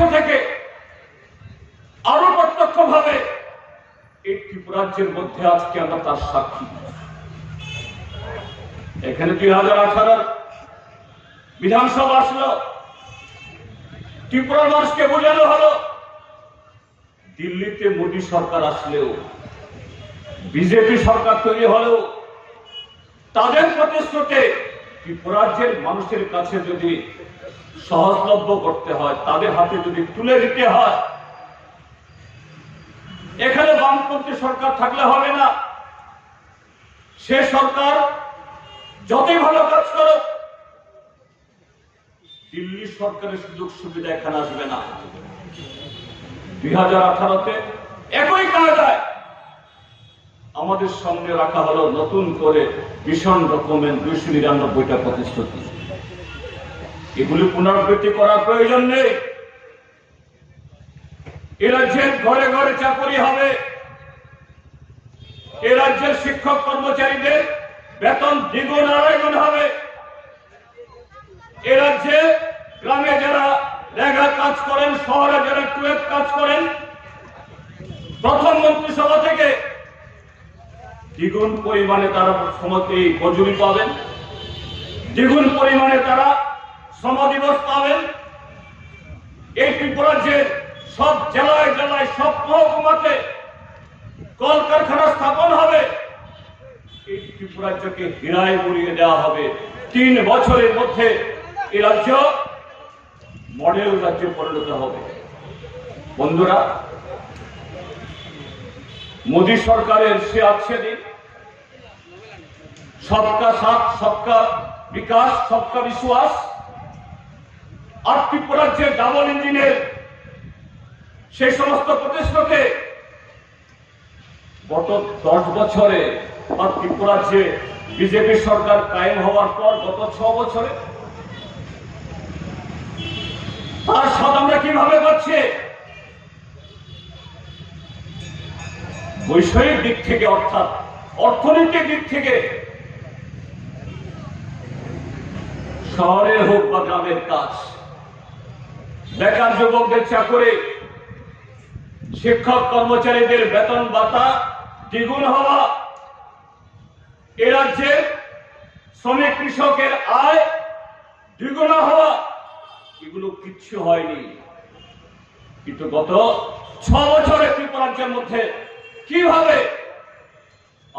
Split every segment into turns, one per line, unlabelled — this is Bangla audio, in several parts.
কাছে থেকে আরও প্রত্যক্ষ ভাবে এই ত্রিপুরাজ্যের মধ্যে আজকে আমরা তার সাক্ষী। এখানে দুই হাজার আঠারোর বিধানসভা আসলো। ত্রিপুরার মানুষকে বোঝানো হলো, দিল্লিতে মোদী সরকার আসলেও, বিজেপি সরকার তৈরি হলেও, তাদের প্রতিশ্রুতি ত্রিপুরাজ্যের মানুষের কাছে যদি সহজলভ্য করতে হয়, তাদের হাতে যদি তুলে দিতে হয়, এখানে বামপন্থী সরকার থাকলে হবে না। সে সরকার যতই ভালো কাজ করো দিল্লি সরকারের সুযোগ সুবিধা এখানে আসবে না। দুই হাজার আঠারোতে একই কায়দায় আমাদের সামনে রাখা হলো নতুন করে ভীষণ রকমের দুইশো নিরানব্বইটা প্রতিশ্রুতি। এগুলি পুনরাবৃত্তি করার প্রয়োজন নেই। এ রাজ্যের ঘরে ঘরে চাকরি হবে। এ রাজ্যের শিক্ষক কর্মচারীদের বেতন দ্বিগুণ আড়াইগুণ হবে। এ রাজ্যে গ্রামে যারা রেগা কাজ করেন, শহরে যারা টুয়েলভ কাজ করেন, প্রথম মন্ত্রিসভা থেকে দ্বিগুণ পরিমাণে তারা সমতে মজুরি পাবেন। দ্বিগুণ পরিমাণে তারা শ্রম দিবস পাবেন। এই ত্রিপুরাজ্যের সব জেলায় জেলায় সব মহকুমাতে কলকারখানা স্থাপন হবে। এই ত্রিপুরাজ্যকে হীরায় মুড়িয়ে দেওয়া হবে। তিন বছরের মধ্যে এই রাজ্য মডেল রাজ্যে পরিণত হবে। বন্ধুরা, মোদী সরকারের সে আছে দিন সবকা সাথ সবকা বিকাশ সবকা বিশ্বাস আর ত্রিপুরাজ্যের ডাবল ইঞ্জিনের সেই সমস্ত প্রতিশ্রুতি গত দশ বছরে আর ত্রিপুরাজ্যে বিজেপি সরকার কায়েম হওয়ার পর গত ছ বছরে। তার স্বাদ আমরা কীভাবে পাচ্ছি? বৈষয়িক দিক থেকে অর্থাৎ অর্থনৈতিক দিক থেকে শহরের হোক বা গ্রামের কাজ, বেকার যুবকদের চাকরি, শিক্ষক কর্মচারীদের বেতন ভাতা, দ্বিগুণ হওয়া, এ রাজ্যে শ্রমিক কৃষকের আয় দ্বিগুণ হওয়া, এগুলো কিচ্ছু হয়নি। কিন্তু গত ছ বছরে ত্রিপুরাজ্যের মধ্যে কীভাবে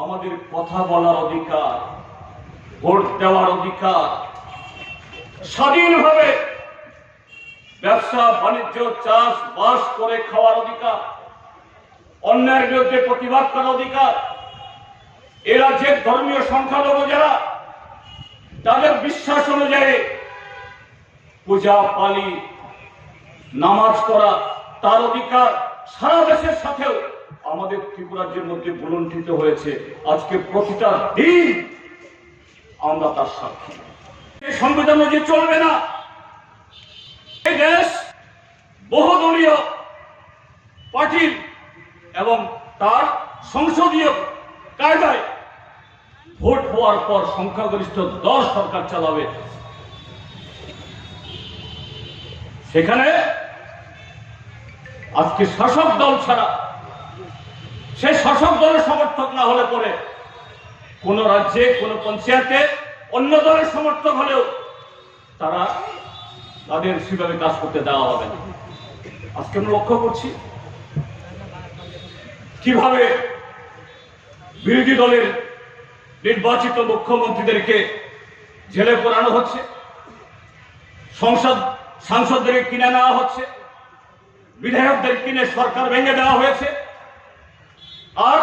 আমাদের কথা বলার অধিকার, ভোট দেওয়ার অধিকার স্বাধীনভাবে ব্যবসা, বাণিজ্য, চাষ, বাস করে খাওয়ার অধিকার, অন্যায়ের বিরুদ্ধে প্রতিবাদ করার অধিকার, এ রাজ্যের ধর্মীয় সংখ্যালঘু যারা, তাদের বিশ্বাস অনুযায়ী পূজা, পালি, নামাজ করা তার অধিকার সারা দেশের সাথেও আমাদের ত্রিপুরাজ্যের মধ্যে বুলণ্ঠিত হয়েছে। আজকে প্রতিটা দিন আমরা তার সাক্ষী। সংবিধান অনুযায়ী চলবে না দেশ বহুদলীয় পার্টির এবং তার সংসদীয় কায়দায় ভোট হওয়ার পর সংখ্যাগরিষ্ঠ দল সরকার চালাবে। সেখানে আজকে শাসক দল ছাড়া সে শাসক দলের সমর্থক না হলে পরে কোন রাজ্যে, কোন পঞ্চায়েতে অন্য দলের সমর্থক হলেও তারা তাদের সেভাবে কাজ করতে দেওয়া হবে না। আজকে আমরা লক্ষ্য করছি কীভাবে বিরোধী দলের নির্বাচিত মুখ্যমন্ত্রীদেরকে জেলে পোড়ানো হচ্ছে, সংসদ, সাংসদদের কিনে নেওয়া হচ্ছে, বিধায়কদের কিনে সরকার ভেঙে দেওয়া হয়েছে, আর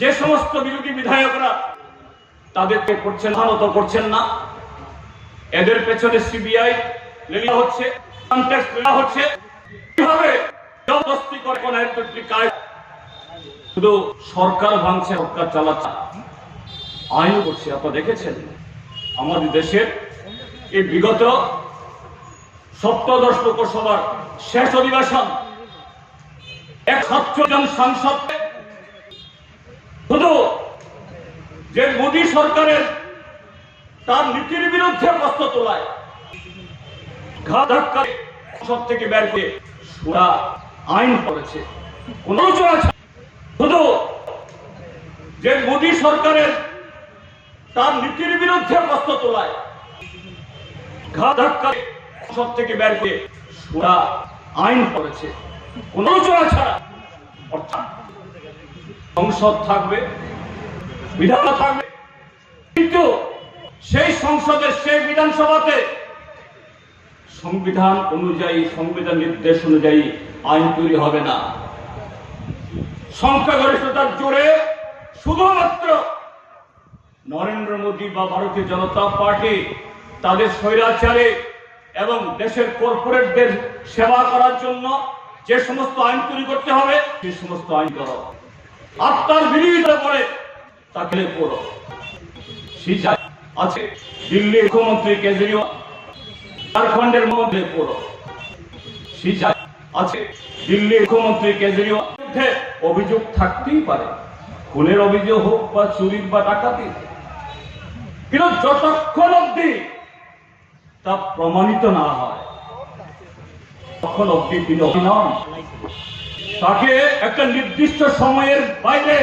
যে সমস্ত বিরোধী বিধায়করা তাদেরকে করছেন ভারত করছেন না। এদের পেছনে সিবিআই লেখা হচ্ছে কন্টেক্ট লেখা হচ্ছে। কীভাবে জবরদস্তি করে কোন একটি কাজ? শুধু সরকার ভাঙছে, সরকার চালাচ্ছে। আইন করছে, আপনারা দেখেছেন? আমাদের দেশের এই বিগত সপ্তদশ লোকসভার শেষ অধিবেশন, এক সাতশো জন সাংসদ শুধু যে মোদী সরকারের তার নীতির বিরুদ্ধে প্রশ্ন তোলায়, ঘা ধাক্কা সব থেকে বের করে ওরা আইন করেছে। কোন শুধু যে মোদী সরকারের তার নীতির বিরুদ্ধে প্রশ্ন তোলায় ঘাত ধাক্কা সব থেকে বের করে ওরা আইন করেছে। কোন আলোচনা ছাড়া। অর্থাৎ সংসদ থাকবে বিধান থাকবে কিন্তু সেই সংসদের, সেই বিধানসভাতে সংবিধান অনুযায়ী, সংবিধান নির্দেশ অনুযায়ী আইন তৈরি হবে না। সংখ্যাগরিষ্ঠতার জোরে শুধুমাত্র নরেন্দ্র মোদী বা ভারতীয় জনতা পার্টি, তাদের স্বৈরাচারে এবং দেশের কর্পোরেটদের সেবা করার জন্য যে সমস্ত আইন তৈরি করতে হবে, সেই সমস্ত আইন করো আত্মার বিরোধিতা করে তাকে পড়ো। আছে দিল্লির মুখ্যমন্ত্রী কেজরিওয়াল, ঝাড়খণ্ডের মধ্যে পড়ো। আছে দিল্লির মুখ্যমন্ত্রী কেজরিওয়াল অভিযোগ থাকতেই পারে। খুনের অভিযোগ হোক বা চুরির বা ডাকাতি, কিন্তু যতক্ষণ অব্দি তা প্রমাণিত না হয় তখন অব্দি তিনি নন। তাকে একটা নির্দিষ্ট সময়ের বাইরে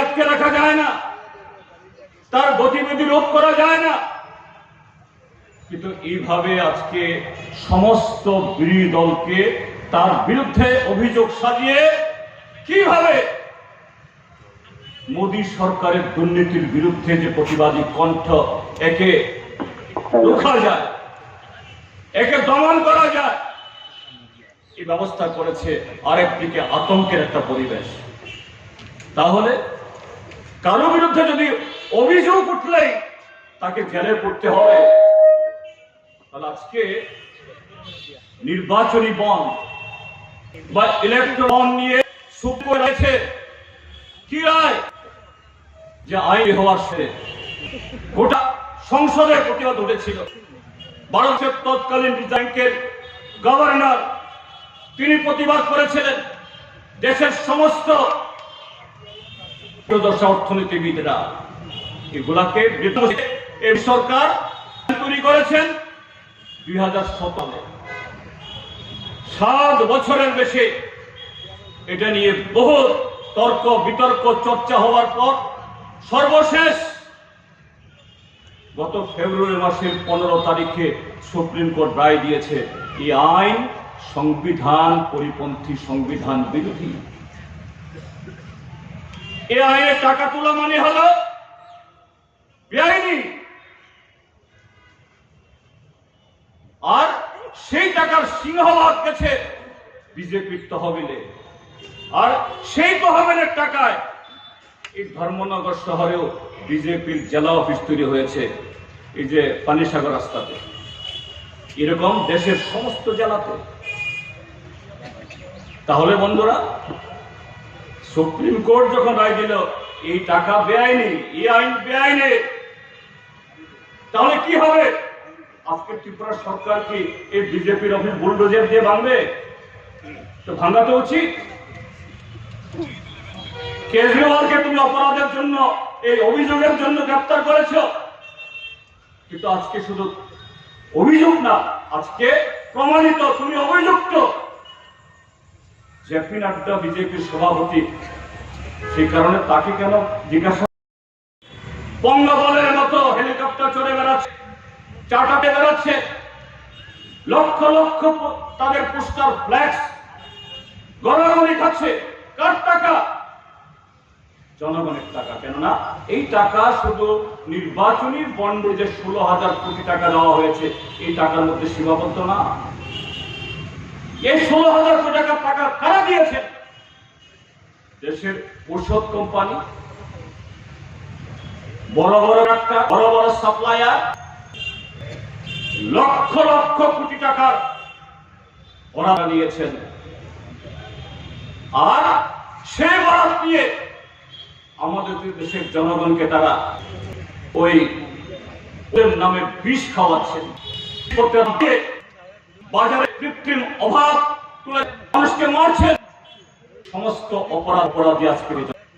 আটকে রাখা যায় না। তার গতিবিধি রোধ করা যায় না। কিন্তু এইভাবে আজকে সমস্ত বিরোধী দলকে তার বিরুদ্ধে অভিযোগ সাজিয়ে কীভাবে মোদী সরকারের দুর্নীতির বিরুদ্ধে যে প্রতিবাদী কণ্ঠ একে রোখা যায়, একে দমন করা যায়, এই ব্যবস্থা করেছে আরেকদিকে আতঙ্কের একটা পরিবেশ। তাহলে কারও বিরুদ্ধে যদি অভিযোগ উঠলেই তাকে জেলে পড়তে হবে তাহলে আজকে নির্বাচনী বন বা ইলেকট্রন নিয়ে সুপ্রিম রয়েছে কি রায়? যে আইন হওয়ার সে গোটা সংসদের প্রতিবাদ উঠেছিল। ভারতের তৎকালীন ব্যাংকের গভর্নর, তিনি প্রতিবাদ করেছিলেন। দেশের সমস্ত দশা অর্থনীতিবিদরা। এগুলাকে সরকার তৈরি করেছেন দুই হাজার সতেরো সাত বছরের বেশি এটা নিয়ে বহু তর্ক, বিতর্ক, চর্চা হওয়ার পর সর্বশেষ গত ফেব্রুয়ারি মাসের পনেরো তারিখে সুপ্রিম কোর্ট রায় দিয়েছে, এই আইন সংবিধান পরিপন্থী সংবিধান বিরোধী। এ আইনে টাকা তোলা মানে হলো বেআইনি। আর সেই টাকার সিংহভাগ গেছে বিজেপির তহবিলে। আর সেই তহবিলের টাকায় এই ধর্মনগর শহরেও বিজেপির জেলা অফিস তৈরি হয়েছে এই যে পানিসাগর রাস্তাতে। এরকম দেশের সমস্ত জেলাতে। তাহলে বন্ধুরা সুপ্রিম কোর্ট যখন রায় দিল, এই টাকা বেআইনি, এই আইন বেআইনি, তাহলে কি হবে? আজকে ত্রিপুরা সরকার কি এই বিজেপির অফিস বুলডোজার দিয়ে ভাঙবে? তো ভাঙা তো উচিত। কেজরিওয়ালকে তুমি অপরাধের জন্য, এই অভিযোগের জন্য গ্রেপ্তার করেছ। কিন্তু আজকে শুধু অভিযোগ না, আজকে প্রমাণিত, তুমি অভিযুক্ত। জেপি নাড্ডা বিজেপির সভাপতি, সেই কারণে তাকে কেন জিজ্ঞাসা বঙ্গবলের মতো হেলিকপ্টার চড়ে বেড়াচ্ছে চাটাতে বেড়াচ্ছে, লক্ষ লক্ষ তাদের ফ্ল্যাক্স গড়াগড়ি খাচ্ছে, কার টাকা? জনগণের টাকা, কেননা এই টাকা শুধু নির্বাচনী বন্ডে যে ষোলো হাজার কোটি টাকা দেওয়া হয়েছে, এই টাকার মধ্যে সীমাবদ্ধ না। এই ষোলো হাজার কোটি টাকা টাকা কারা দিয়েছে দেশের ঔষধ কোম্পানি, বড় বড় ডাক্তার, বড় বড় সাপ্লায়ার, লক্ষ লক্ষ কোটি টাকার ওনারা নিয়েছেন আর সে বরাদ নিয়ে আমাদের দেশের জনগণকে তারা ওই নামে বিষ খাওয়াচ্ছেন। বাজারে কৃত্রিম অভাব তুলে মানুষকে মারছেন সমস্ত অপরাধ অপরাধী আজকে